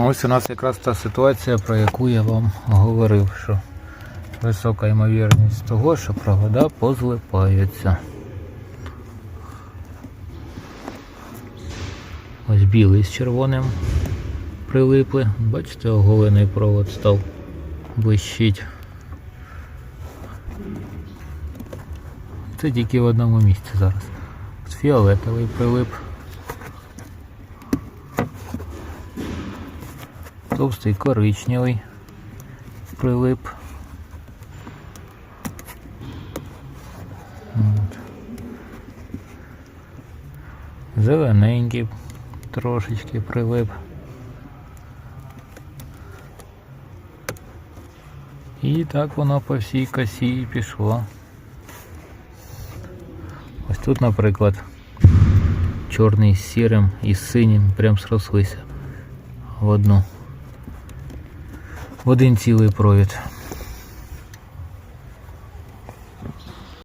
Ось у нас якраз та ситуація, про яку я вам говорив, що висока ймовірність того, що провода позлипаються. Ось білий з червоним прилипли. Бачите, оголений провод став блищить. Це тільки в одному місці зараз. Фіолетовий прилип. Товстий коричневий прилип. От. Зелененький трошечки прилип. І так воно по всій косі і пішло. Ось тут, наприклад, чорний з сірим і з синім прям срослися в одну. Один цілий провід.